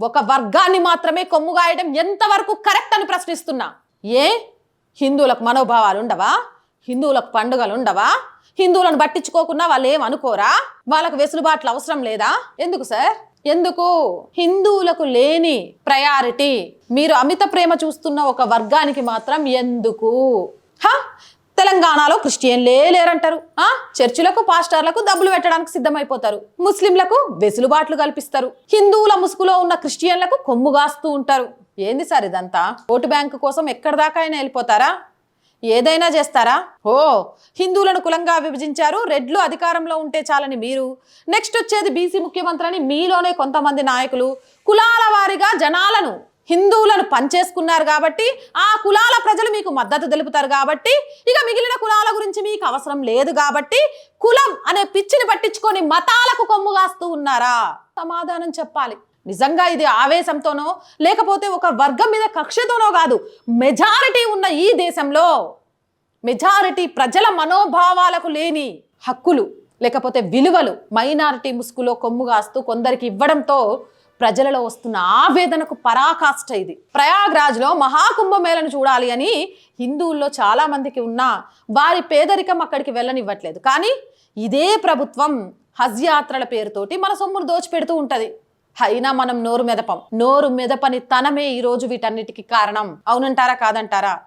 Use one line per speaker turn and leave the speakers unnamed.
ఒక వర్గాన్ని మాత్రమే కొమ్ముగాయడం ఎంతవరకు కరెక్ట్ అని ప్రశ్నిస్తున్నా? ఏ? హిందువులకు మనోభావాలు ఉండవా? హిందువులకు పండుగలు ఉండవా? హిందువులను పట్టించుకోకుండా వాళ్ళు ఏమనుకోరా వాళ్ళకు వెసులుబాట్లు అవసరం లేదా? ఎందుకు సార్? ఎందుకు? హిందువులకు లేని ప్రయారిటీ. మీరు అమిత ప్రేమ చూస్తున్న ఒక వర్గానికి మాత్రం ఎందుకు? తెలంగాణలో క్రిస్టియన్లే లేరంటారు. ఆ? చర్చిలకు పాస్టర్లకు డబ్బులు పెట్టడానికి సిద్ధమైపోతారు. ముస్లింలకు వెసులుబాట్లు కల్పిస్తారు. హిందువుల ముసుగులో ఉన్న క్రిస్టియన్లకు కొమ్ము కాస్తూ ఉంటారు. ఏంది సార్ ఇదంతా? ఓటు బ్యాంకు కోసం ఎక్కడి దాకా అయినా వెళ్ళిపోతారా? ఏదైనా చేస్తారా? ఓ హిందువులను కులంగా విభజించారు. రెడ్లు అధికారంలో ఉంటే చాలని మీరు. నెక్స్ట్ వచ్చేది బీసీ ముఖ్యమంత్రి అని మీలోనే కొంతమంది నాయకులు. కులాల వారిగా జనాలను హిందువులను పంచేసుకున్నారు కాబట్టి ఆ కులాల ప్రజలు మీకు మద్దతు తెలుపుతారు కాబట్టి ఇక మిగిలిన కులాల గురించి మీకు అవసరం లేదు కాబట్టి కులం అనే పిచ్చిని పట్టించుకొని మతాలకు కొమ్ము కాస్తూ ఉన్నారా? సమాధానం చెప్పాలి. నిజంగా ఇది ఆవేశంతోనో లేకపోతే ఒక వర్గం మీద కక్షతోనో కాదు మెజారిటీ ఉన్న ఈ దేశంలో మెజారిటీ ప్రజల మనోభావాలకు లేని హక్కులు లేకపోతే విలువలు మైనారిటీ ముసుగులో కొమ్ము కాస్తూ కొందరికి ఇవ్వడంతో ప్రజలలో వస్తున్న ఆవేదనకు పరాకాష్ట ఇది. ప్రయాగ్రాజ్లో మహాకుంభమేళను చూడాలి అని హిందువుల్లో చాలా మందికి ఉన్నా వారి పేదరికం అక్కడికి వెళ్ళనివ్వట్లేదు. కానీ ఇదే ప్రభుత్వం హజ్ యాత్రల పేరుతోటి మన సొమ్మును దోచిపెడుతూ ఉంటది. అయినా మనం నోరు మెదపం. నోరు మెదపని తనమే ఈ రోజు వీటన్నిటికీ కారణం. అవునంటారా కాదంటారా?